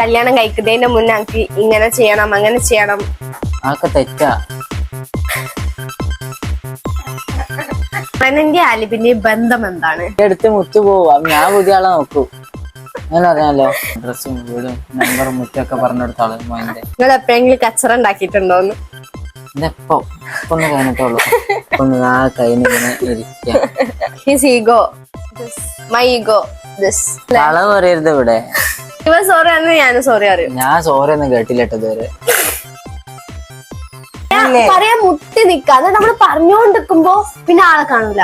കല്യാണം കഴിക്കുന്നതിന്റെ മുന്നേ എനിക്ക് ഇങ്ങനെ ചെയ്യണം അങ്ങനെ ചെയ്യണം. തെറ്റാ. റെനന്റെ ആലിബിന്റെ ബന്ധം എന്താണ്? എടുത്ത് മുത്തു പോവാ. ഞാൻ പുതിയ ആളെ നോക്കൂ. അങ്ങനെ അറിയാലോ? ഡ്രസ്സും വീടും നമ്പറും മുറ്റൊക്കെ പറഞ്ഞെടുത്ത ആൾ മോന്റെ നിങ്ങൾ എപ്പോഴെങ്കിലും കച്ചറ ഉണ്ടാക്കിയിട്ടുണ്ടോന്ന്? ഇതെപ്പോ ഇപ്പൊ ഒന്ന് കഴിഞ്ഞിട്ടുള്ളൂ ഇപ്പൊ ഒന്ന് ആ കൈനിങ്ങനെ ഇരിക്കാം. His ego my ego this കളവ് പറയരുത് ഇവിടെ. സോറി ആണ് ഞാൻ സോറി അറിയും. ഞാൻ സോറി ഒന്നും കേട്ടില്ല കേട്ടോ ഇതുവരെ. പറയാൻ മുട്ടി നിക്ക. അത് നമ്മൾ പറഞ്ഞോണ്ടിരിക്കുമ്പോ പിന്നെ ആളെ കാണൂല.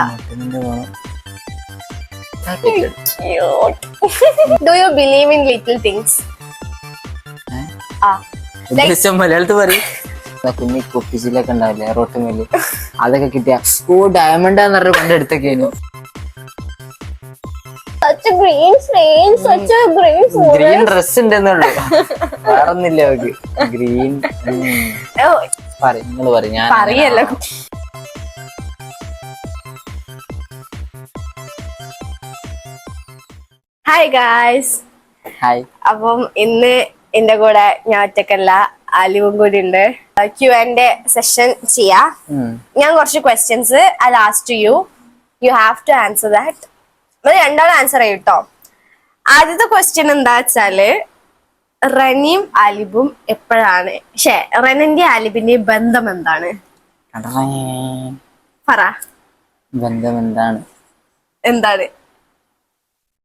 Do you believe in little things മലയാളത്തിൽ പറയും. കുഞ്ഞി കുപ്പിച്ചിലൊക്കെ ഉണ്ടാവില്ലേ? റോട്ടുമേൽ. അതൊക്കെ കിട്ടിയ ഓ ഡയമണ്ടാന്ന് പറഞ്ഞ പണ്ട് എടുത്തൊക്കെയായിരുന്നു green a green forest. Green dress ഉണ്ടെന്നുള്ളൂ. വേറൊന്നില്ല അവക്ക്. ഗ്രീൻ നിങ്ങൾ പറയും ഞാൻ പറയല്ലോ. ഹായ് ഗായ്സ് ഹായ് അപ്പം ഇന്ന് എന്റെ കൂടെ ഞാൻ ഒറ്റക്കല്ല അലിവും കൂടി ഉണ്ട്. ക്യു ആൻഡ് സെഷൻ ചെയ്യാം. ഞാൻ കുറച്ച് questions I last you you have to answer that രണ്ടാളും ആൻസർ ചെയ്യും കേട്ടോ ആദ്യത്തെ ക്വസ്റ്റ്യൻ എന്താ വെച്ചാൽ റനിയും അലിബും എപ്പോഴാണ്? ഷേ റനന്റെ അലിബിന്റെ ബന്ധം എന്താണ്? പറ. ബന്ധം എന്താണ്? എന്താണ്?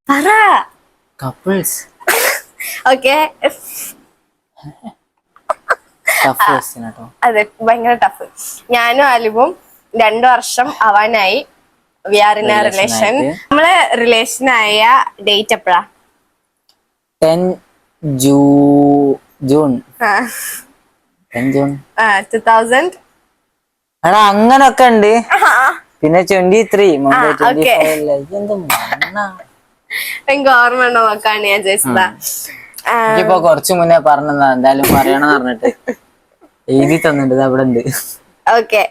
പറ. കപ്പിൾസ് ഓക്കെ അതെ ഭയങ്കര ടഫ് ഞാനും അലിബും രണ്ടു വർഷം ആവാനായി. We are in Relation relation. നമ്മൾ റിലേഷൻ ആയ ഡേറ്റ് എപ്പോഴാ? ടെൻ ജൂ June. Ten June. Two thousand എടാ അങ്ങനൊക്കെ ഉണ്ട്. പിന്നെ ട്വന്റി ത്രീ എനിക്ക് ഓർമ്മ ഉണ്ടോ നോക്കാണ് ഞാൻ ആ, എനിക്കിപ്പോ കുറച്ചു മുന്നേ പറഞ്ഞതാ എന്തായാലും പറയണെന്ന് പറഞ്ഞിട്ട്. എഴുതി തന്നിട്ട് അവിടെ ഉണ്ട് ഓക്കെ.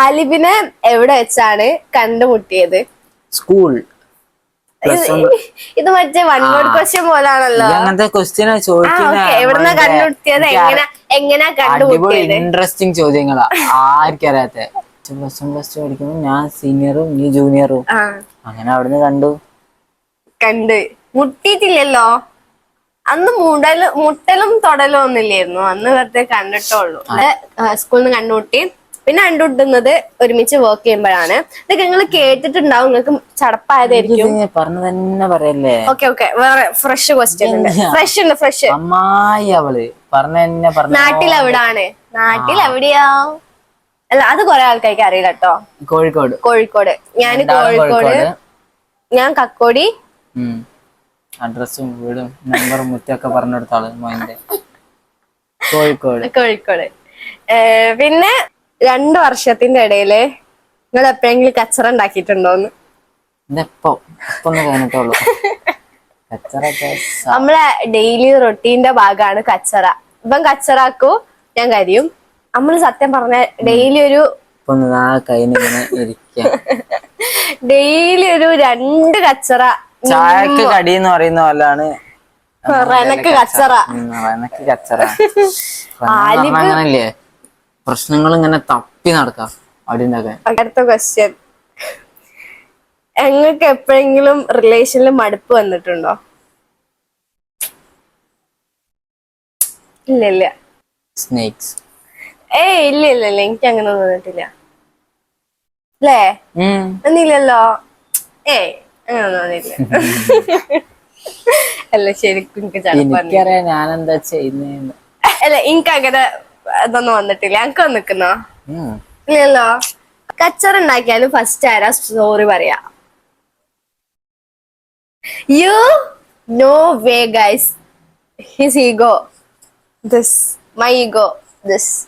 ആലിബിനെ എവിടെ വെച്ചാണ് കണ്ടുമുട്ടിയത്? സ്കൂൾ ഇത് മറ്റേ വൺ വേർഡ് ക്വസ്റ്റ്യൻ പോലാണല്ലോ. അങ്ങനത്തെ ക്വസ്റ്റ്യൻ ചോദിക്കുന്നത് എവിടുന്ന കണ്ടുമുട്ടിയത്? എങ്ങനെ എങ്ങനെ കണ്ടുമുട്ടിയത്? ഇൻട്രസ്റ്റിംഗ് ചോദ്യങ്ങളാ. ആർക്കും അറിയാത്ത പ്ലസ് വൺ പ്ലസ് ടു പഠിക്കുമ്പോ ഞാൻ സീനിയറും നീ ജൂനിയറും അങ്ങനെ അവിടുന്ന് കണ്ടു. കണ്ട്. മുട്ടിയിട്ടില്ലല്ലോ? അന്ന് മുടലും മുട്ടലും തൊടലും ഒന്നുമില്ലായിരുന്നു അന്ന് വെറുതെ കണ്ടിട്ടുള്ളൂ സ്കൂളിൽ നിന്ന് കണ്ടുമുട്ടി. പിന്നെ കണ്ടുമുട്ടുന്നത് ഒരുമിച്ച് വർക്ക് ചെയ്യുമ്പോഴാണ്. ഇതൊക്കെ നിങ്ങൾ കേട്ടിട്ടുണ്ടാവും നിങ്ങൾക്ക് ചടപ്പായതായിരിക്കും. പറഞ്ഞു തന്നെ പറയല്ലേ? ഓക്കെ ഓക്കെ വേറെ ഫ്രഷ് ക്വസ്റ്റ്യൻ ഉണ്ട്. ഫ്രഷ് ഉണ്ട് ഫ്രഷ് അമ്മായി അവൾ പറഞ്ഞ തന്നെ പറഞ്ഞ. നാട്ടിൽ എവിടാണ്? നാട്ടിൽ എവിടെയാ? അല്ല അത് കൊറേ ആൾക്കാർക്ക് അറിയില്ല കേട്ടോ കോഴിക്കോട്. കോഴിക്കോട്. ഞാൻ കോഴിക്കോട്. ഞാൻ കക്കോടി. അഡ്രസ്സും വീടും നമ്പറും മുറ്റൊക്കെ പറഞ്ഞെടുത്ത ആൾ മോന്റെ കോഴിക്കോട്. കോഴിക്കോട്. പിന്നെ രണ്ടു വർഷത്തിന്റെ ഇടയിൽ നിങ്ങൾ എപ്പോഴെങ്കിലും കച്ചറ ഉണ്ടാക്കിയിട്ടുണ്ടോന്ന്? ഇതെപ്പോ കഴിഞ്ഞിട്ടുള്ളൂ നമ്മളെ ഡെയിലി റൊട്ടീന്റെ ഭാഗമാണ് കച്ചറ. ഇപ്പം കച്ചറാക്കൂ ഞാൻ കരിയും നമ്മൾ സത്യം പറഞ്ഞ ഡെയിലി ഒരു ഡെയിലി ഒരു രണ്ട് കച്ചറ ചായക്ക് കടി എന്ന് പറയുന്ന പോലാണ്. റനക്ക് കച്ചറ. റനക്ക് കച്ചറ. അങ്ങനല്ലേ? പ്രശ്നങ്ങൾ ഇങ്ങനെ തപ്പി നടക്കാം അവിടെ ഉണ്ടാക്കാൻ അടുത്ത ക്വസ്റ്റ്യൻ നിങ്ങൾക്ക് എപ്പോഴെങ്കിലും റിലേഷനിൽ മടുപ്പ് വന്നിട്ടുണ്ടോ? ഇല്ല ഇല്ല. സ്നേക്സ് ഏയ് ഇല്ല ഇല്ല ഇല്ല. എനിക്ക് അങ്ങനെ തോന്നിട്ടില്ല അല്ലേ ഒന്നില്ലല്ലോ ഏയ് അങ്ങനെ തോന്നിട്ടില്ല അല്ല ശരിക്കും എനിക്ക് എനിക്കറിയാം ഞാൻ എന്താ ചെയ്യുന്നേന്ന്. അല്ല എനിക്ക് അങ്ങനെ ഇതൊന്നും വന്നിട്ടില്ല. എനിക്ക് വന്നിക്കുന്നോ? ഇല്ലല്ലോ. കച്ചറ ഉണ്ടാക്കിയാലും ഫസ്റ്റ് ആരാ? സോറി പറയാ. You know way guys his ego this my ego this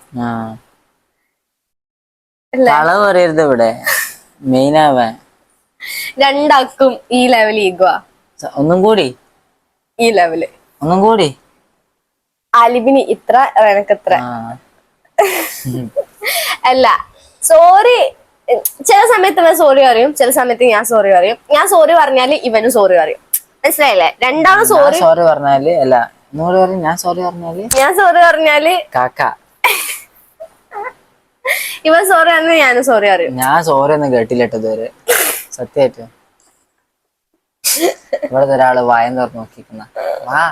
പറയരുത് ഇവിടെ. മെയിൻ ആവാൻ. രണ്ടാക്കും ഈ ലെവൽ ഈഗോ ഒന്നും കൂടി. ഈ ലെവൽ ഒന്നും കൂടി. അലിബിന് ഇത്ര എനക്ക് അല്ല സോറി ചില സമയത്ത് ഇവൻ സോറി പറയും ചില സമയത്ത് ഞാൻ സോറി പറയും. ഞാൻ സോറി പറഞ്ഞാൽ ഇവനും സോറി പറയും. മനസ്സിലായില്ലേ? രണ്ടാമത് സോറി സോറി പറഞ്ഞാൽ അല്ല നൂറ് പറയും ഞാൻ സോറി പറഞ്ഞാൽ? ഞാൻ സോറി പറഞ്ഞാൽ കാക്ക. ഇവൻ സോറി പറഞ്ഞാൽ ഞാനും സോറി പറയും. ഞാൻ സോറി ഒന്നും കേട്ടില്ല കേട്ടോ ഇതുവരെ. സത്യമായിട്ട്. ഇവിടെ ഒരാൾ വായം തുറന്നു നോക്കിക്കുന്ന വാ.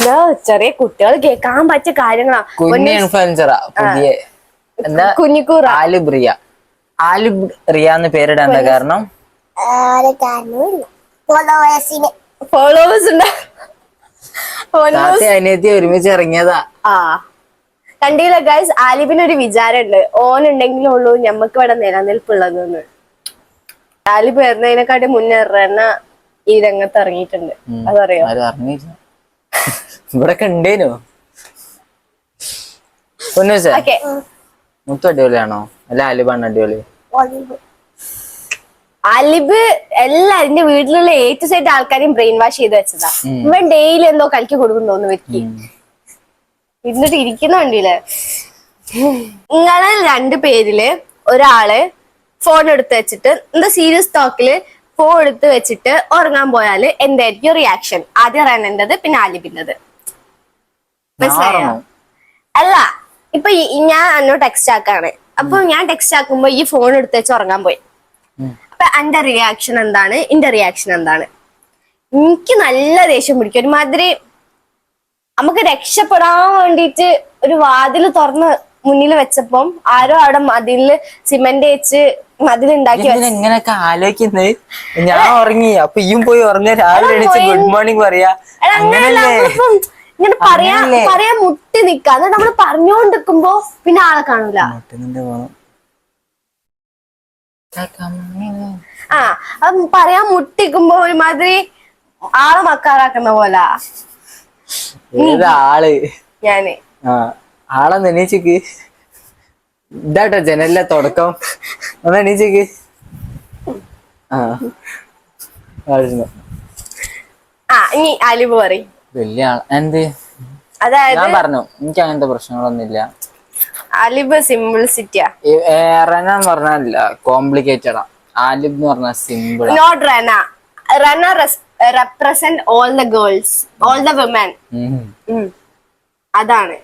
ഇതാ ചെറിയ കുട്ടികൾ കേൾക്കാൻ പറ്റിയ കാര്യങ്ങളാ. കുഞ്ഞ് ഇൻഫ്ലുവൻസറാ പുതിയ. കുഞ്ഞിക്കൂറ. ആലുബ്രിയ. ആലുബ്രിയ എന്ന് പേരിടാൻ കാരണം? ഫോളോവേഴ്സ് ഉണ്ട്? അനിയത്തി ഒരുമിച്ച് ഇറങ്ങിയതാ. ആ. കണ്ടില്ല ഗൈസ് ആലിബിന് ഒരു വിചാരമുണ്ട്. ഓൻ ഉണ്ടെങ്കിലേ ഉള്ളൂ ഞമ്മക്ക് ഇവിടെ നിലനിൽപ്പുള്ളതെന്ന്. ആലിബ് വരുന്നതിനെക്കാട്ടി മുന്നേ റെന ഈ രംഗത്ത് ഇറങ്ങിയിട്ടുണ്ട്. അതറിയോ? ഇവിടെ ഉണ്ടേനു. പൊന്നൂസേ ഓക്കെ. മുത്തു അടിപൊളിയാണോ? അല്ല അലിബാണ് അടിപൊളി. അലിബ്. എല്ലാരും വീട്ടിലുള്ള എ ടു സൈഡ് ആൾക്കാരെയും ബ്രെയിൻ വാഷ് ചെയ്ത് വെച്ചതാ. ഇവൻ ഡെയിലി എന്തോ കളിക്ക് കൊടുക്കുന്നോന്ന് വ്യക്തി ഇരുന്നിട്ട് ഇരിക്കുന്ന വണ്ടിയിൽ. നിങ്ങളെ രണ്ടു പേരിൽ ഒരാൾ ഫോൺ എടുത്ത് വെച്ചിട്ട് എന്താ സീരിയസ് ടോക്കിൽ ഫോൺ എടുത്ത് വെച്ചിട്ട് ഉറങ്ങാൻ പോയാൽ എന്തായിരിക്കും റിയാക്ഷൻ ആദ്യം റെനന്റത് പിന്നെ ആലിബിന്റത് മനസ്സിലായോ? അല്ല ഇപ്പൊ ഞാൻ അന്നോ ടെക്സ്റ്റ് ആക്കാണ്. അപ്പൊ ഞാൻ ടെക്സ്റ്റ് ആക്കുമ്പോ ഈ ഫോൺ എടുത്ത് വെച്ച് ഉറങ്ങാൻ പോയി. അപ്പൊ എന്റെ റിയാക്ഷൻ എന്താണ്? എന്റെ റിയാക്ഷൻ എന്താണ്? എനിക്ക് നല്ല ദേഷ്യം പിടിക്കും. ഒരുമാതിരി നമുക്ക് രക്ഷപ്പെടാൻ വേണ്ടിട്ട് ഒരു വാതിൽ തുറന്ന് മുന്നിൽ വെച്ചപ്പം ആരോ അവിടെ മതിലിൽ സിമന്റ് വെച്ച്. മതിലുണ്ടാക്കി എങ്ങനെയൊക്കെ ആലോചിക്കുന്നത് ഞാൻ ഉറങ്ങി. അപ്പൊ ഇയും പോയി ഉറങ്ങാൻ രാവിലെ ഗുഡ് മോർണിംഗ് പറയാ. അങ്ങനല്ലേ? ഇങ്ങനെ പറയാ പറയാ പറയാൻ മുട്ടി നിക്കാ. എന്നിട്ട് നമ്മൾ പറഞ്ഞോണ്ടിരിക്കുമ്പോ പിന്നെ ആളെ കാണൂല. ആ അത് പറയാൻ മുട്ടിക്കുമ്പോ ഒരുമാതിരി ആൾ മക്കാറാക്കുന്ന പോലെ. ആൾ? ഞാൻ. ആളെന്ന് ആളെ എണീച്ചക്ക്. ഇതാട്ടോ ജനലിലെ തുടക്കം. ഒന്ന് എണീച്ചക്ക്. ആ. ഇനി അലിബ് പറയും. വലിയ ആൾ എന്ത്? അതായത് ഞാൻ പറഞ്ഞു എനിക്ക് അങ്ങനത്തെ പ്രശ്നങ്ങളൊന്നുമില്ല. അലിബ് സിംപിൾസിറ്റിയാ റന എന്ന് പറഞ്ഞാൽ കോംപ്ലിക്കേറ്റഡാ ആലിബ് എന്ന് പറഞ്ഞാൽ simple not Rana Rana represent all the girls all the women അതാണ്.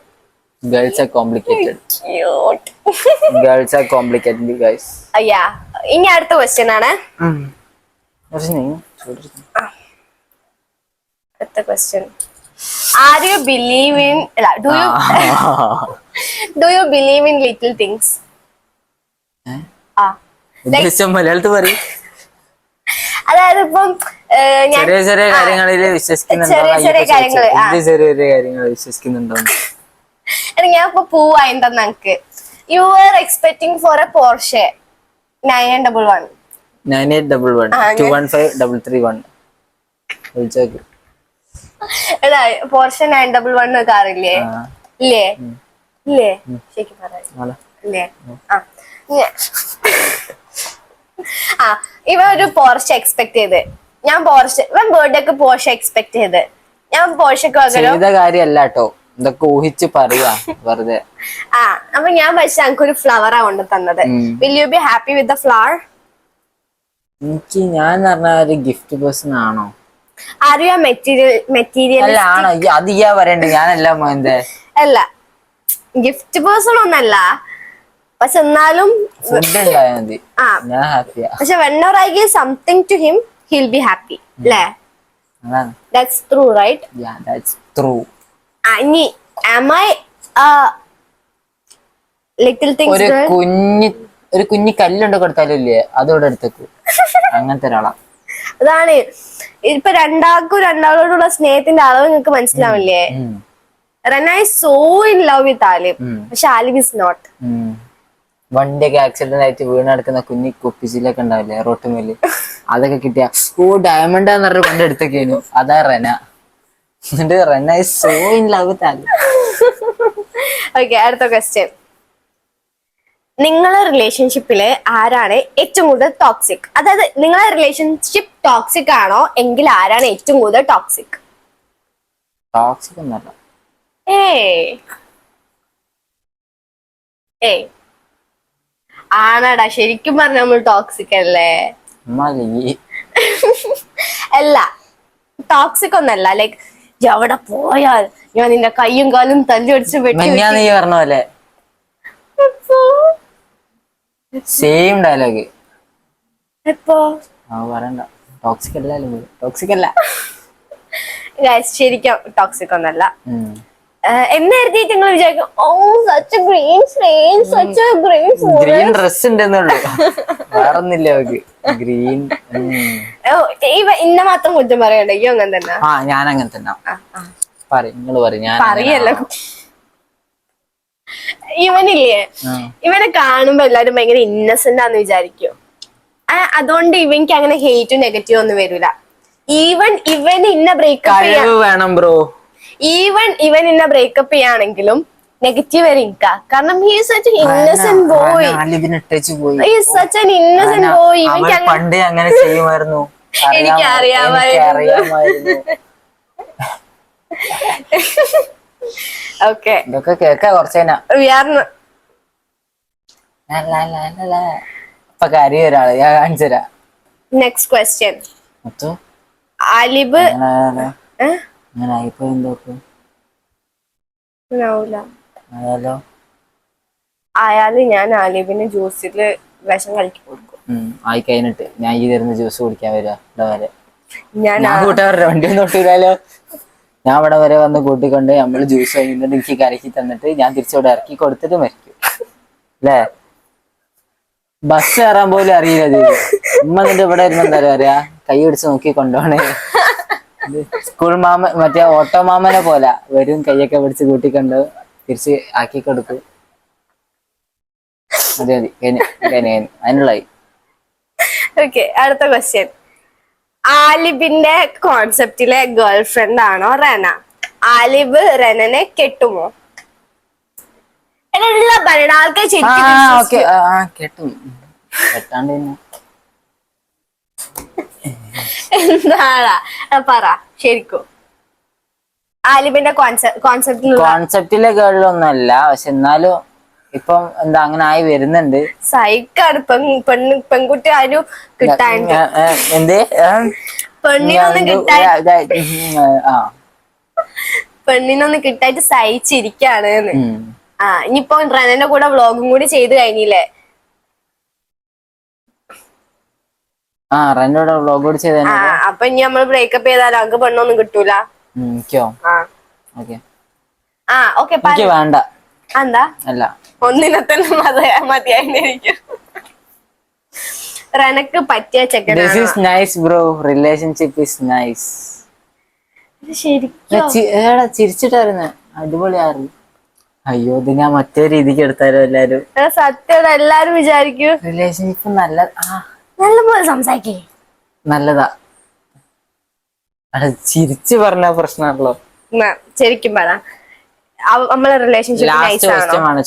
Girls are complicated. Girls are complicated guys അയ്യാ. ഇനി അടുത്ത ക്വസ്റ്റ്യൻ ആണ്. അടുത്ത question are you believe in അല്ല do you do you believe in little things മലയാളത്തിൽ പറയും. അതായത് ഇപ്പം ചെറിയ ചെറിയ കാര്യങ്ങളിൽ വിശ്വസിക്കുന്നുണ്ടോ? ഞാൻ ഇപ്പൊ പൂവായിട്ടോ നക്ക് you are expecting for a Porsche nine double one nine eight double one two one five double three one വിളിച്ചേക്ക്. എടാ പോർഷൻ നയൻ ഡബിൾ വൺ കാറില്ലേ. ഇല്ലേ? ഇല്ലേ? ശരിക്കും പറയാം. ആ. ആ ഇവ ഒരു പോർഷ എക്സ്പെക്ട് ചെയ്ത്. ഞാൻ പോർഷ ഇവൻ ഒക്കെ പോർഷ എക്സ്പെക്ട് ചെയ്ത്. ഞാൻ പോർഷക്ക് പകരം കാര്യല്ല കേട്ടോ. ഇതൊക്കെ ഊഹിച്ച് പറയാ വെറുതെ. ആ അപ്പൊ ഞാൻ പക്ഷെ ഞങ്ങൾക്ക് ഒരു ഫ്ലവറാ കൊണ്ട് തന്നത്. Will you be happy with the flower എനിക്ക് ഞാൻ പറഞ്ഞ ഒരു ഗിഫ്റ്റ് പേഴ്സൺ ആണോ? യു മെറ്റീരിയൽ മെറ്റീരിയൽ അല്ല ആണോ? ഈ- അത് ഇയാ പറയണ്ടേ? ഞാനല്ല മോന്റെ അല്ല ഗിഫ്റ്റ് പേഴ്സൺ ഒന്നല്ല. പക്ഷെ എന്നാലും ഫുഡ് ഉണ്ടായാൽ മതി. ആ. ഞാൻ ഹാപ്പിയാ പക്ഷെ whenever I give something to him he'll be happy അല്ലേ അതാണ്. That's true right yeah that's true. ഇനി ആം ഐ things ഒരു? കുഞ്ഞി ഒരു കുഞ്ഞി കല്ലുണ്ട് കൊടുത്താലും ഇല്ലേ? അതോടെ എടുത്തേക്കു. അങ്ങനത്തെ ഒരാളാ. അതാണ്. ഇപ്പൊ രണ്ടാൾക്കും രണ്ടാളോടുള്ള സ്നേഹത്തിന്റെ അളവ് നിങ്ങൾക്ക് മനസ്സിലാവില്ലേ. Rana so in love with Alib ഉം. പക്ഷെ ആലിബ് ഇസ് നോട്ട്. വണ്ടിയൊക്കെ ആക്സിഡന്റ് ആയിട്ട് വീണ് നടക്കുന്ന കുഞ്ഞി കുപ്പിച്ചിലൊക്കെ ഉണ്ടാവില്ലേ? റോട്ടുമേൽ. അതൊക്കെ കിട്ടിയ ഓ ഡയമണ്ട് എന്ന് പറഞ്ഞ കൊണ്ട് എടുത്തൊക്കെയായിരുന്നു. അതാ റെന എന്നിട്ട് Rena is so in love with Aalim okay അടുത്ത ക്വസ്റ്റ്യൻ നിങ്ങളെ റിലേഷൻഷിപ്പിൽ ആരാണ് ഏറ്റവും കൂടുതൽ ടോക്സിക് അതായത് നിങ്ങളെ റിലേഷൻഷിപ്പ് ടോക്സിക് ആണോ? എങ്കിൽ ആരാണ് ഏറ്റവും കൂടുതൽ ടോക്സിക് ടോക്സിക് ഒന്നല്ല ഏ ഏ ആണാടാ ശരിക്കും പറഞ്ഞ നമ്മൾ ടോക്സിക് അല്ലേ? അല്ല ടോക്സിക് ഒന്നല്ല. ലൈക് എവിടെ അവിടെ പോയാൽ ഞാൻ നിന്റെ കൈയും കാലും തല്ലി അടിച്ച് വെട്ടി പറഞ്ഞ പോലെ? സെയിം ഡയലോഗ് എപ്പോ? ആ പറയണ്ട. ടോക്സിക് അല്ല ടോക്സിക് അല്ല. Guys, ശരിക്കും ടോക്സിക് ഒന്നല്ല. ഉം. ഏഹ്, എന്ന് എഴുതിയിട്ട് നിങ്ങൾ വിചാരിക്കും? ഓ such green frame such green green dress ഉണ്ടെന്നുള്ളു വേറൊന്നില്ല അവക്ക്. ഗ്രീൻ ഇവ ഇന്ന മാത്രം കുറ്റം പറയണ്ടോ? അങ്ങനെ തന്നെ. ആ ഞാൻ അങ്ങനെ തന്നെ. പറയും നിങ്ങൾ പറയും. ഞാൻ പറയല്ല. ഇവനില്ലേ. ഇവനെ കാണുമ്പോ എല്ലാരും ഭയങ്കര ഇന്നസെന്റ് ആന്ന് വിചാരിക്കും. അതുകൊണ്ട് ഇവനിക്ക് അങ്ങനെ ഹെയ്റ്റും നെഗറ്റീവ് ഒന്നും വരൂല. ഈവൻ ഇവൻ ഇന്ന ബ്രേക്കപ്പ് വേണം ബ്രോ ഈവൻ ഇവൻ ഇന്ന ബ്രേക്കപ്പ് ചെയ്യാണെങ്കിലും നെഗറ്റീവ് വരെ കാരണം എനിക്കറിയാമായിരുന്നു സച്ച് ഇന്നസെന്റ് ബോയ് ഇട്ടേച്ച് പോയി. He such an innocent boy അവൻ ഇവനിക്ക് അങ്ങനെ പണ്ടേ അങ്ങനെ ചെയ്യുമായിരുന്നു. എനിക്ക് ഓക്കെ. ഇതൊക്കെ കേക്കാ കുറച്ചേനാ ഇപ്പൊ കാര്യം ഒരാൾ ഞാൻ കാണിച്ചുതരാ നെക്സ്റ്റ് ക്വസ്റ്റ്യൻ ആലിബ് അങ്ങനെ ആയിപ്പോയി എന്തൊക്കെ. അയാൾ ഞാൻ ആലിബിന് ജ്യൂസിൽ വിഷം കലക്കി കൊടുക്കും. ആയി കഴിഞ്ഞിട്ട് ഞാൻ ഈ തരുന്ന ജ്യൂസ് കുടിക്കാൻ വരാ ഇവിടെ വരെ. ഞാൻ കൂട്ടുകാരുടെ വണ്ടി ഒന്നും ഒട്ടില്ലല്ലോ ഞാൻ അവിടെ വരെ വന്ന് കൂട്ടിക്കൊണ്ട് നമ്മൾ ജ്യൂസ് കഴിഞ്ഞിട്ട് എനിക്ക് കരക്കി തന്നിട്ട് ഞാൻ തിരിച്ചവിടെ ഇറക്കി കൊടുത്തിട്ട് മരിക്കും. അല്ലേ? ബസ് കയറാൻ പോലും അറിയില്ല ഉമ്മ എന്നിട്ട് ഇവിടെ വരുമ്പോ എന്താ പറയാ? കൈ പിടിച്ച് നോക്കി കൊണ്ടുപോണേ സ്കൂൾ മാമ മറ്റേ ഓട്ടോ മാമനെ പോലെ വരും കൈയൊക്കെ പിടിച്ച് കൂട്ടിക്കൊണ്ട് തിരിച്ച് ആക്കി കൊടുക്കും. മതി മതി. അതിനുള്ള അടുത്ത ക്വസ്റ്റ്യൻ ആലിബിന്റെ കോൺസെപ്റ്റിലെ ഗേൾ ഫ്രണ്ട് ആണോ റെന? ആലിബ് റെനനെ കെട്ടുമോ? എന്നുള്ള പറയണ ആൾക്കാർ ശരിക്കും ആ, പറ. ശരിക്കും. ആലിബിന്റെ കോൺസെപ്റ്റ് കോൺസെപ്റ്റിലെ ഗേളിലൊന്നല്ല പക്ഷെ എന്നാലും ഇപ്പം എന്താ അങ്ങനെ ആയി വരുന്നുണ്ട്. സൈക്കാണ്. പെണ്ണ് പെൺകുട്ടി ആരും കിട്ടാണ്ട്. ഏ, എന്ത്? പെണ്ണിനൊന്നും കിട്ടാൻ പെണ്ണിനൊന്നും കിട്ടായിട്ട് സഹിച്ചിരിക്കാണ് ആ ഇനിയിപ്പോ റനന്റെ കൂടെ വ്ളോഗും കൂടി ചെയ്ത് കഴിഞ്ഞില്ലേ? ആ റെന്നോട് വ്ളോഗ് കൂടി ചെയ്ത അപ്പൊ ഇനി നമ്മൾ ബ്രേക്കപ്പ് ചെയ്താൽ അങ്ങ് പെണ്ണൊന്നും കിട്ടൂല. എനിക്കോ ആ. ഓക്കെ. ആ ഓക്കെ വേണ്ട. എന്താ? അല്ല. ഒന്നിനെ തന്നെ മതി- മതിയായിരിക്കും റനക്ക് പറ്റിയ this ചെക്കനാണ് is nice bro relationship is nice ശരിക്കും? ഏടാ ചിരിച്ചിട്ടായിരുന്നു. അടിപൊളിയായിരുന്നു. അയ്യോ ഇത് ഞാൻ മറ്റേ രീതിക്ക് എടുത്താലും എല്ലാരും? സത്യം എല്ലാരും വിചാരിക്കും. റിലേഷൻഷിപ്പ് നല്ല ആ. നല്ലപോലെ സംസാരിക്കേ. നല്ലതാ. അത് ചിരിച്ചു പറഞ്ഞ പ്രശ്നമാണല്ലോ. ശരിക്കും പറ. നമ്മളെ റിലേഷൻഷിപ്പ്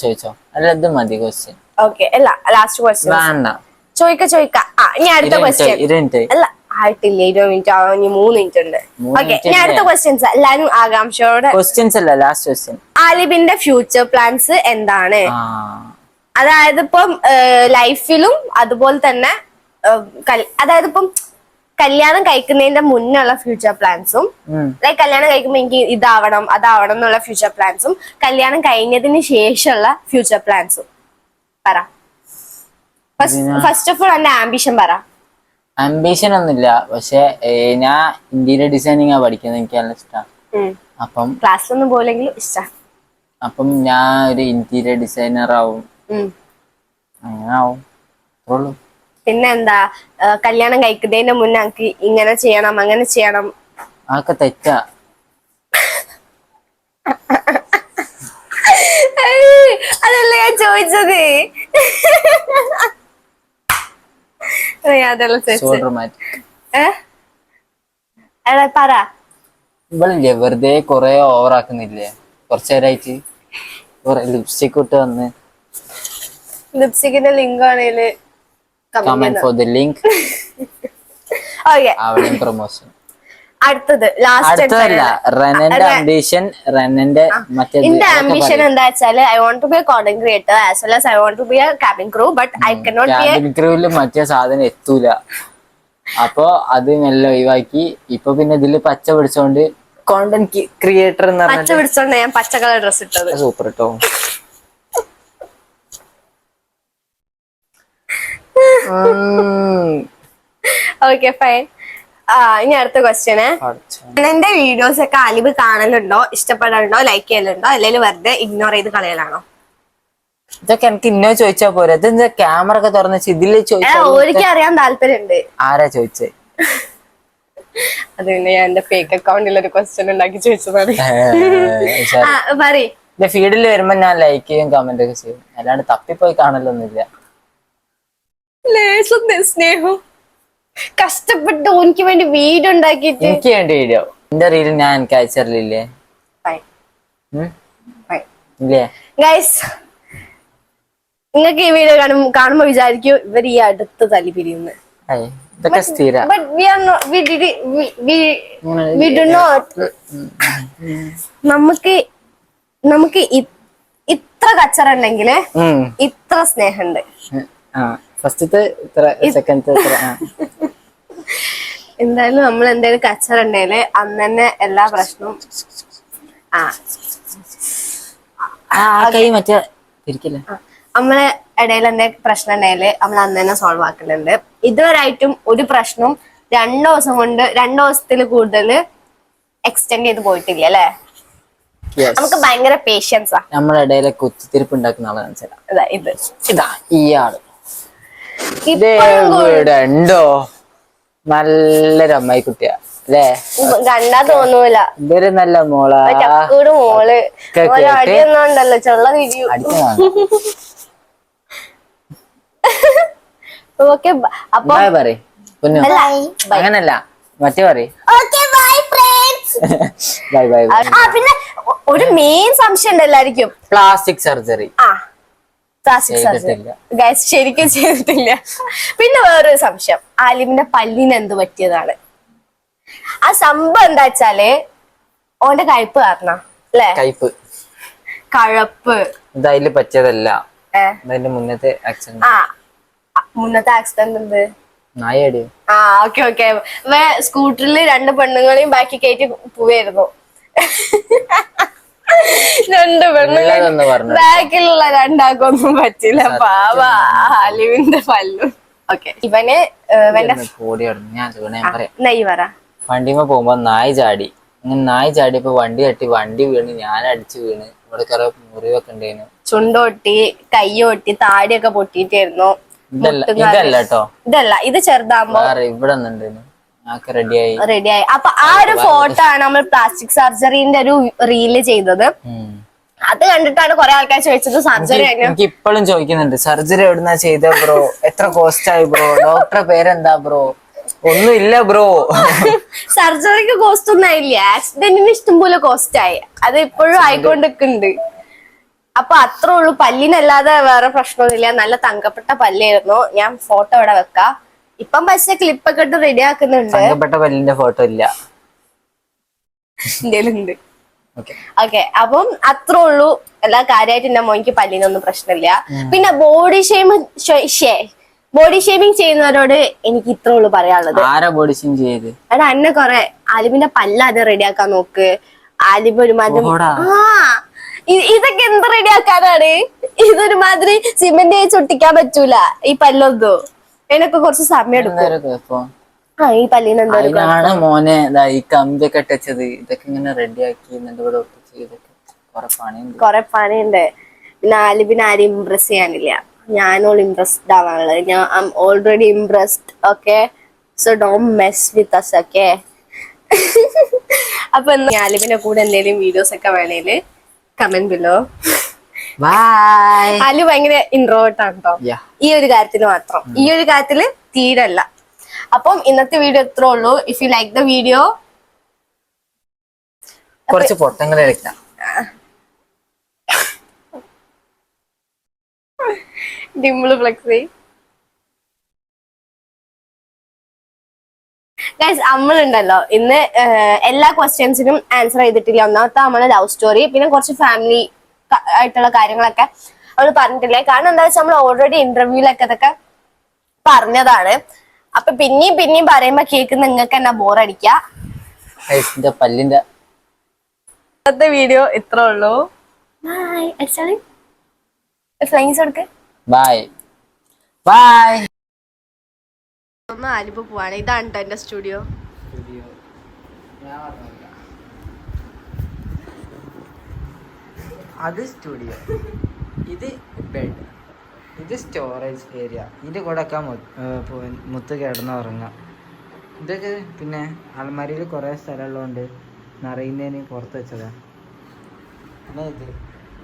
ചോദിച്ചോ. അല്ല ഇത് മതി ക്വസ്റ്റ്യൻ ഓക്കെ അല്ല ലാസ്റ്റ് ക്വസ്റ്റ്യൻ വേണ്ട. ചോദിക്ക ചോദിക്ക ആ ഇനി അടുത്ത ക്വസ്റ്റ്യൻ അല്ല ആയിട്ടില്ല ഇരുപത് മിനിറ്റ് ആവാൻ ഇനി മൂന്ന് മിനിറ്റ് ഉണ്ട്. മൂന്ന് ഓക്കെ ഇനി അടുത്ത ക്വസ്റ്റ്യൻസ് എല്ലാരും ആകാംക്ഷയോടെ ക്വസ്റ്റ്യൻസ് അല്ല ലാസ്റ്റ് ക്വസ്റ്റ്യൻ ആലിബിന്റെ ഫ്യൂച്ചർ പ്ലാൻസ് എന്താണ്? അതായത് ഇപ്പം ലൈഫിലും അതുപോലെ തന്നെ അതായത് ഇപ്പം കല്യാണം കഴിക്കുന്നതിന്റെ മുന്നുള്ള ഫ്യൂച്ചർ പ്ലാൻസും ലൈക് കല്യാണം കഴിക്കുമ്പോൾ എനിക്ക് ഇതാവണം അതാവണം എന്നുള്ള ഫ്യൂച്ചർ പ്ലാൻസും കല്യാണം കഴിഞ്ഞതിന് ശേഷമുള്ള ഫ്യൂച്ചർ പ്ലാൻസും പറ. ഫസ്റ്റ് ഓഫ് ഓൾ എന്റെ ആംബിഷൻ പറ. ആംബിഷൻ ഒന്നുമില്ല. പക്ഷെ ഞാൻ ഇന്റീരിയർ ഡിസൈനിങ് ആ പഠിക്കുന്നത് എനിക്ക് നല്ല ഇഷ്ടമാണ് അപ്പം ക്ലാസ്സിലൊന്നും പോലെങ്കിലും ഇഷ്ടം. അപ്പം ഞാൻ ഒരു ഇന്റീരിയർ ഡിസൈനർ ആവും. അങ്ങനെ ആവും അത്രേ ഉള്ളൂ പിന്നെ എന്താ കല്യാണം കഴിക്കുന്നതിന്റെ മുന്നേ എനിക്ക് ഇങ്ങനെ ചെയ്യണം അങ്ങനെ ചെയ്യണം. അതൊക്കെ തെറ്റാ. അതല്ല ഞാൻ ചോദിച്ചത്? അതെല്ലാം പറ. ഇവളില്ലേ വെറുതെ കൊറേ ഓവർ ആക്കുന്നില്ലേ? കൊറേ ലിപ്സ്റ്റിക് ഇട്ട് വന്ന്. ലിപ്സ്റ്റിക്കിന്റെ ലിങ്ക് ആണേൽ comment for the link okay അവിടെയും പ്രൊമോഷൻ അടുത്തത് ലാസ്റ്റ് റെനന്റെ അംബീഷൻ റെനന്റെ മറ്റേ എന്റെ ആംബിഷൻ എന്താ വെച്ചാൽ I want to be a content creator as well as I want to be a cabin crew but I cannot be cabin ക്രൂവിൽ മറ്റേ സാധനം എത്തൂല. അപ്പൊ അത് നല്ല ഒഴിവാക്കി. ഇപ്പൊ പിന്നെ ഇതിൽ പച്ച പിടിച്ചോണ്ട് കോണ്ടന്റ് ക്രിയേറ്റർ എന്ന് പറഞ്ഞാൽ പച്ച പിടിച്ചോണ്ട് ഞാൻ പച്ച കളർ ഡ്രസ് ഇട്ടത്. സൂപ്പർ കേട്ടോ ഓക്കെ ഫൈൻ ഇനി അടുത്ത ക്വസ്റ്റ്യന് എന്റെ വീഡിയോസ് ഒക്കെ അലിബ് കാണലുണ്ടോ? ഇഷ്ടപ്പെടലുണ്ടോ? ലൈക്ക് ചെയ്യലുണ്ടോ? അല്ലെങ്കിൽ വെറുതെ ഇഗ്നോർ ചെയ്ത് കളയലാണോ? ഇതൊക്കെ എനിക്ക് ഇന്നോ ചോദിച്ചാ പോരെ. ഇതെന്താ ക്യാമറ ഒക്കെ തുറന്ന് ഇതിൽ ഇതിൽ ഏ, ചോദിച്ചാ അറിയാൻ താല്പര്യമുണ്ട് ആരാ ചോദിച്ചേ? അത് പിന്നെ ഞാൻ എന്റെ ഫേക്ക് അക്കൗണ്ടിൽ ഒരു ക്വസ്റ്റ്യൻ ഉണ്ടാക്കി ചോദിച്ചതാണ് പറയ്. ഫീഡിൽ വരുമ്പോ ഞാൻ ലൈക്ക് ചെയ്യും കമന്റ് ഒക്കെ ചെയ്യും. അല്ലാണ്ട് തപ്പിപ്പോയി കാണലൊന്നുമില്ല. ലേശം സ്നേഹം. കഷ്ടപ്പെട്ട് ഓനിക്ക് വേണ്ടി വീടുണ്ടാക്കിട്ട് എനിക്ക് വേണ്ടി വീഡിയോ എന്റെ റീൽ ഞാൻ എനിക്ക് fine. ഇല്ലേ? ഗൈസ് നിങ്ങൾക്ക് ഈ വീഡിയോ കാണും കാണുമ്പോ വിചാരിക്കും ഇവർ ഈ അടുത്ത് തല്ലി പിരിയുന്നു അയ് ഇതൊക്കെ സ്ഥിര. But we are not we did we we do not നമുക്ക് നമുക്ക് ഇ- ഇത്ര കച്ചറ ഉണ്ടെങ്കിൽ ഇത്ര സ്നേഹണ്ട്. ആ. ഫസ്റ്റത്തെ ഇത്ര സെക്കൻഡത്തെ ഇത്ര എന്തായാലും നമ്മൾ എന്തായാലും കച്ചറ ഉണ്ടെങ്കിൽ അന്ന് തന്നെ എല്ലാ പ്രശ്നവും ആ. ആ കൈ മറ്റേ തിരിക്കില്ല നമ്മളെ ഇടയിൽ എന്തെങ്കിലും പ്രശ്നം ഉണ്ടെങ്കിൽ നമ്മൾ അന്ന് തന്നെ സോൾവ് ആക്കുന്നുണ്ട് ഇതുവരായിട്ടും ഒരു പ്രശ്നവും രണ്ടു ദിവസം കൊണ്ട് രണ്ടു ദിവസത്തിൽ കൂടുതൽ എക്സ്റ്റെൻഡ് ചെയ്ത് പോയിട്ടില്ല അല്ലേ. നമുക്ക് ഭയങ്കര പേഷ്യൻസ് ആ. നമ്മുടെ ഇടയിലെ കുത്തിത്തിരിപ്പ് ഉണ്ടാക്കുന്ന ആളാണ് ഇത്. ഇതാ ഈ ആൾ. ഇപ്പഴും കൂ- ഇവിടെ ഉണ്ടോ നല്ലൊരു അമ്മായി കുട്ടിയാ അല്ലേ? കണ്ടാ തോന്നൂല. ഇതൊരു നല്ല മോളാ. ചക്കൂട് മോൾ. അടിയൊന്നുണ്ടല്ലോ ചുള്ള തിരിയൂ. ഓക്കെ അപ്പൊ അങ്ങനല്ല. മറ്റേ പറ okay bye friends. Bye bye ആ പിന്നെ ഒരു മെയിൻ സംശയം ഉണ്ട് എല്ലാവർക്കും പ്ലാസ്റ്റിക് സർജറി. ആ. Plastic surgery. ഗൈസ് ശരിക്കും ചെയ്തിട്ടില്ല. പിന്നെ വേറൊരു സംശയം. ആലിമിന്റെ പല്ലിന് എന്ത് പറ്റിയതാണ്? ആ സംഭവം എന്താ വെച്ചാൽ ഓന്റെ കയ്പ് കാരണം അല്ലേ? കയ്പ് കഴപ്പ്. ഇതതിൽ പറ്റിയതല്ല. ഏ? മുന്നത്തെ ആക്സിഡന്റ് ആ മുന്നത്തെ ആക്സിഡന്റ് എന്ത്? നായടി ആ ഓക്കെ ഓക്കെ സ്കൂട്ടറിൽ രണ്ട് പെണ്ണുങ്ങളെയും ബാക്കി കയറ്റി പോവായിരുന്നു. രണ്ട് പെണ്ണുങ്ങൾ ബാക്കിലുള്ള രണ്ടാക്കൊന്നും പറ്റില്ല. പാവ അലിവിന്റെ പല്ലു. ഓക്കെ. ഇവന് പറ. വണ്ടിമ പോകുമ്പോ നായ് ചാടി. അങ്ങനെ നായ് ചാടിയപ്പോ വണ്ടി തട്ടി വണ്ടി വീണ് ഞാൻ അടിച്ചു വീണ്. ഇവിടെ കുറെ മുറിവൊക്കെ ഉണ്ടായിരുന്നു. ചുണ്ടൊട്ടി കയ്യൊട്ടി താടിയൊക്കെ പൊട്ടിട്ടായിരുന്നു ഇതല്ല ഇതല്ല കേട്ടോ. ഇതല്ല ഇത് ചെറുതാകുമ്പോ ഇവിടെ നിന്നുണ്ടായിരുന്നു റെഡിയായി അപ്പൊ ആ ഒരു ഫോട്ടോ ആണ് നമ്മൾ പ്ലാസ്റ്റിക് സർജറിന്റെ ഒരു റീൽ ചെയ്തത്. അത് കണ്ടിട്ടാണ് കുറെ ആൾക്കാർ ചോദിച്ചത് സർജറി എനിക്ക് ഇപ്പോഴും ചോദിക്കുന്നുണ്ട്. സർജറി എവിടുന്നാ ചെയ്ത ബ്രോ? എത്ര കോസ്റ്റ് ആയി ബ്രോ? ഡോക്ടറെ പേരെന്താ ബ്രോ? ഒന്നും ഇല്ല ബ്രോ. സർജറിക്ക് കോസ്റ്റ് ഒന്നും ആയില്ല. ആക്സിഡന്റിന് ഇഷ്ടംപോലെ കോസ്റ്റ് ആയി. അത് ഇപ്പോഴും ആയിക്കൊണ്ടിരിക്കുന്നുണ്ട്. അപ്പൊ അത്രേ ഉള്ളൂ. പല്ലിനല്ലാതെ വേറെ പ്രശ്നമൊന്നുമില്ല. നല്ല തങ്കപ്പെട്ട പല്ലായിരുന്നു. ഞാൻ ഫോട്ടോ ഇവിടെ വെക്കാം. ഇപ്പം പക്ഷെ ക്ലിപ്പൊക്കെ ഇട്ട് റെഡി ആക്കുന്നുണ്ട്. സംഘപ്പെട്ട പല്ലിന്റെ ഫോട്ടോ ഇല്ല. എന്തേലുണ്ട് ഓക്കെ അപ്പം അത്ര ഉള്ളൂ. എല്ലാ കാര്യമായിട്ട് എന്റെ മോനിക്ക് പല്ലിനൊന്നും പ്രശ്നമില്ല. പിന്നെ ബോഡി ഷേമിങ് ബോഡി ഷേമിങ് ചെയ്യുന്നവരോട് എനിക്ക് ഇത്ര ഉള്ളു പറയാനുള്ളത്. ആരാ ബോഡി ഷേം ചെയ്ത്? എടാ അന്നെ കൊറേ ആലിമിന്റെ പല്ല അത് റെഡിയാക്കാൻ നോക്ക്. ആലിബ് ഒരുമാതിരി ആ ഇതൊക്കെ എന്ത് റെഡിയാക്കാനാണ് ഇതൊരുമാതിരി സിമെന്റ് ചുട്ടിക്കാൻ പറ്റൂല ഈ പല്ലൊന്നും. അതിനൊക്കെ കുറച്ച് സമയം എടുക്കും. ആ ഈ പല്ലിന് എന്താ മോനെ ഈ കമ്പിയൊക്കെ ഇട്ടച്ചത് ഇതൊക്കെ ഇങ്ങനെ റെഡി ആക്കി ഇവിടെ ഒട്ടിച്ച് ഇതൊക്കെ കൊറേ പണിയുണ്ട്. പിന്നെ ആലിബിനെ ആരും ഇമ്പ്രസ് ചെയ്യാനില്ല. ഞാനോൾ ഇമ്പ്രസ്ഡ് ആവാനുള്ളത്. ഞാൻ I am already impressed okay so don't mess with us okay അപ്പൊ ആലിബിന്റെ കൂടെ എന്തെങ്കിലും വീഡിയോസ് ഒക്കെ വേണേൽ കമന്റ് ബിലോ ബൈ ആലു ഭയങ്കര ഇൻട്രോവേർട്ട് ആണ് കേട്ടോ ഈ ഒരു കാര്യത്തിൽ മാത്രം. ഈ ഒരു കാര്യത്തിൽ തീരല്ല. അപ്പം ഇന്നത്തെ വീഡിയോ ഇത്രേ ഉള്ളൂ. If you like the video കുറച്ച് പൊട്ടങ്ങൾ എടുക്കാം. ഡിംപിൾ ഫ്ലെക്സി ഗൈസ് നമ്മളുണ്ടല്ലോ ഇന്ന് എല്ലാ ക്വസ്റ്റ്യൻസിനും ആൻസർ ചെയ്തിട്ടില്ല. ഒന്നാമത്തെ നമ്മളെ ലവ് സ്റ്റോറി പിന്നെ കുറച്ച് ഫാമിലി ആയിട്ടുള്ള കാര്യങ്ങളൊക്കെ അവൾ പറഞ്ഞിട്ടില്ലേ? കാരണം എന്താ വെച്ചാൽ നമ്മൾ ഓൾറെഡി ഇന്റർവ്യൂലൊക്കെ ഇതൊക്കെ പറഞ്ഞതാണ്. അപ്പൊ പിന്നെയും പിന്നെയും പറയുമ്പോ കേൾക്കുന്ന നിങ്ങൾക്ക് എന്നാ ബോറടിക്കുക പല്ലിന്റെ. ഇന്നത്തെ വീഡിയോ ഇത്ര ഉള്ളൂ. ബൈ ഫ്ലൈങ്സ് കൊടുക്ക് ബൈ ബൈ ഒന്ന് ആലിപ്പ് പോവാണ്. ഇതാണ് കേട്ടോ എന്റെ സ്റ്റുഡിയോ അത് സ്റ്റുഡിയോ ഇത് ബെഡ് ഇത് സ്റ്റോറേജ് ഏരിയ ഇതിന്റെ കൂടെ ഒക്കെ മുത്ത് കിടന്ന് ഉറങ്ങാം. ഇതൊക്കെ പിന്നെ അലമാരിയിൽ കുറേ സ്ഥലമുള്ളതുകൊണ്ട് നിറയുന്നതിന് പുറത്ത് വെച്ചതാണ് പിന്നെ ഇത്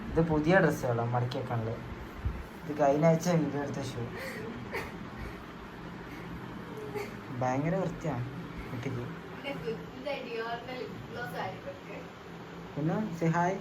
ഇത് പുതിയ ഡ്രസ്സുകളാണ് മടക്കി വെക്കാനുള്ളത് ഇത് കഴിഞ്ഞ ആഴ്ച വീഡിയോ എടുത്ത ഷൂ ഭയങ്കര വൃത്തിയാണ് കുട്ടിക്ക് പിന്നെ സെ ഹായ്